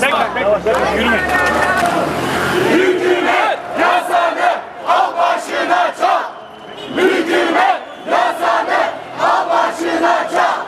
Tek bak, tek bak. Yürüme. Hükümet yasanı al başına çal. Hükümet yasanı al başına çal.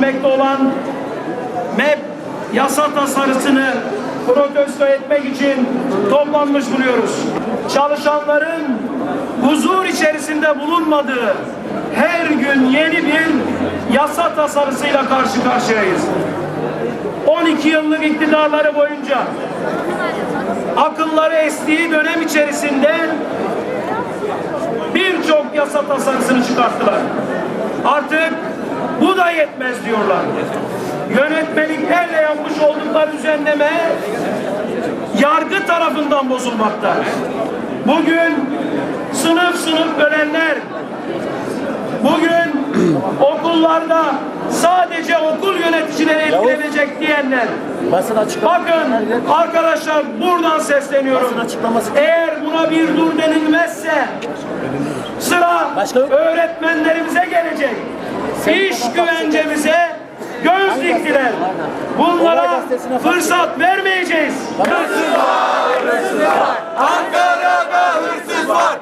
Görüşülmekte olan MEP yasa tasarısını protesto etmek için toplanmış buluyoruz. Çalışanların huzur içerisinde bulunmadığı her gün yeni bir yasa tasarısıyla karşı karşıyayız. 12 yıllık iktidarları boyunca akılları estiği dönem içerisinde birçok yasa tasarısını çıkarttılar. Da yetmez diyorlar. Yönetmeliklerle yapmış oldukları düzenleme yargı tarafından bozulmakta. Bugün sınıf sınıf bölenler, bugün okullarda sadece okul yöneticileri etkilenecek diyenler, Basın. Bakın arkadaşlar buradan sesleniyorum. Eğer buna bir dur denilmezse Başka yok. öğretmenlerimize gelecek. İş güvencemize göz diktiler. Bunlara Olay gazetesine bak. fırsat vermeyeceğiz. Ankara'da hırsız var.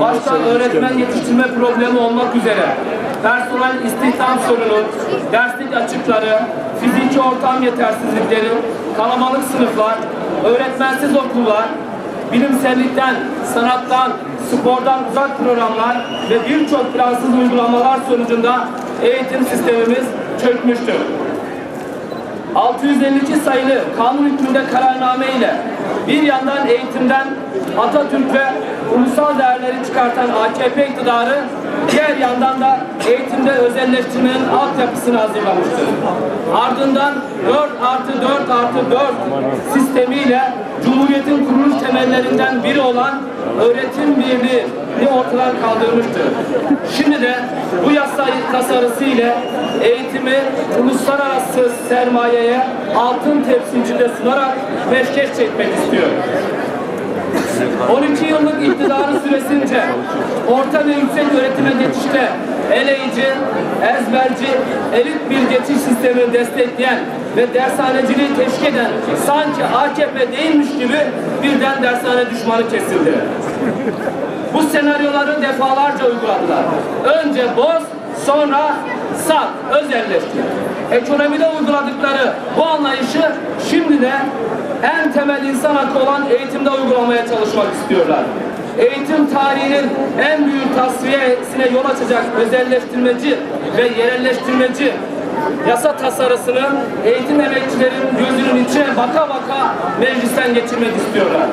Başta öğretmen yetiştirme problemi olmak üzere personel istihdam sorunu, derslik açıkları, fiziki ortam yetersizlikleri, kalabalık sınıflar, öğretmensiz okullar, bilimsellikten, sanattan, spordan uzak programlar ve birçok plansız uygulamalar sonucunda eğitim sistemimiz çökmüştür. 652 sayılı kanun hükmünde kararname ile bir yandan eğitimden Atatürk ve ulusal değerleri çıkartan AKP iktidarı diğer yandan da eğitimde özelleştirmenin altyapısını hazırlamıştır. Ardından 4 artı 4 artı 4 sistemiyle Cumhuriyet'in kuruluş temellerinden biri olan öğretim birliğini ortadan kaldırmıştır. Şimdi de bu yasa tasarısı ile eğitimi uluslararası sermayeye altın tepsicide sunarak peşkeş çekmek istiyor. 12 yıllık iktidarı süresince orta ve yüksek öğretime geçişte eleyici, ezberci, elit bir geçiş sistemini destekleyen ve dershaneciliği teşvik eden sanki AKP değilmiş gibi birden dershane düşmanı kesildi. Bu senaryoları defalarca uyguladılar. Önce boz, sonra sat, özelleştir. Ekonomide uyguladıkları bu anlayışı şimdi de en temel insan hakkı olan eğitimde uygulamaya çalışmak istiyorlar. Eğitim tarihinin en büyük tasfiyesine yol açacak özelleştirmeci ve yerelleştirmeci yasa tasarısını eğitim emekçilerin gözünün içine baka baka meclisten geçirmek istiyorlar.